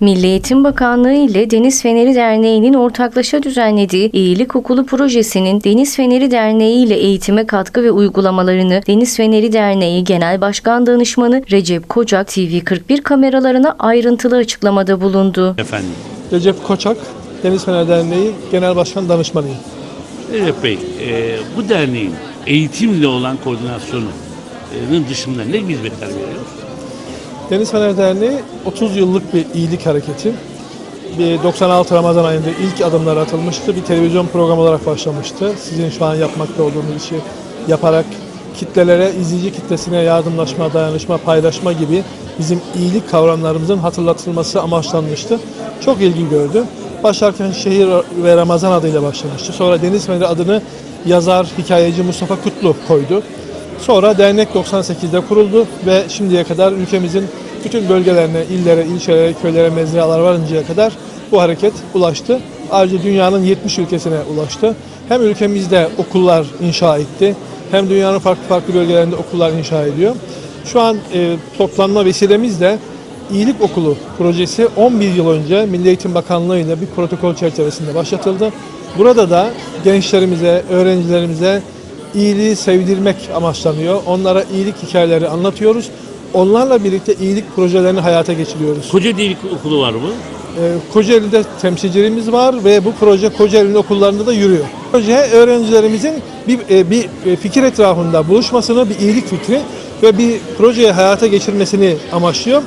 Milli Eğitim Bakanlığı ile Deniz Feneri Derneği'nin ortaklaşa düzenlediği İyilik Okulu projesinin Deniz Feneri Derneği ile eğitime katkı ve uygulamalarını Deniz Feneri Derneği Genel Başkan Danışmanı Recep Kocak TV41 kameralarına ayrıntılı açıklamada bulundu. Efendim. Recep Koçak, Deniz Fener Derneği Genel Başkan Danışmanıyım. Recep Bey, e, bu derneğin eğitimle olan koordinasyonunun dışında ne hizmetler veriyor? Deniz Fener Derneği 30 yıllık bir iyilik hareketi. Bir 96 Ramazan ayında ilk adımlar atılmıştı. Bir televizyon programı olarak başlamıştı. Sizin şu an yapmakta olduğunuz işi yaparak kitlelere, izleyici kitlesine yardımlaşma, dayanışma, paylaşma gibi bizim iyilik kavramlarımızın hatırlatılması amaçlanmıştı. Çok ilgi gördü. Başlarken Şehir ve Ramazan adıyla başlamıştı. Sonra Deniz Feneri adını yazar, hikayeci Mustafa Kutlu koydu. Sonra dernek 98'de kuruldu ve şimdiye kadar ülkemizin bütün bölgelerine, illere, ilçelere, köylere, mezralar varıncaya kadar bu hareket ulaştı. Ayrıca dünyanın 70 ülkesine ulaştı. Hem ülkemizde okullar inşa etti, hem dünyanın farklı farklı bölgelerinde okullar inşa ediyor. Şu an e, toplanma vesilemiz de İyilik Okulu projesi 11 yıl önce Milli Eğitim Bakanlığı ile bir protokol çerçevesinde başlatıldı. Burada da gençlerimize, öğrencilerimize iyiliği sevdirmek amaçlanıyor. Onlara iyilik hikayeleri anlatıyoruz. Onlarla birlikte iyilik projelerini hayata geçiriyoruz. Koca Delik Okulu var mı? Ee, Kocaeli'de temsilcilerimiz var ve bu proje Kocaeli'nin okullarında da yürüyor. Proje öğrencilerimizin bir, e, bir e, fikir etrafında buluşmasını, bir iyilik fikri ve bir projeyi hayata geçirmesini amaçlıyor.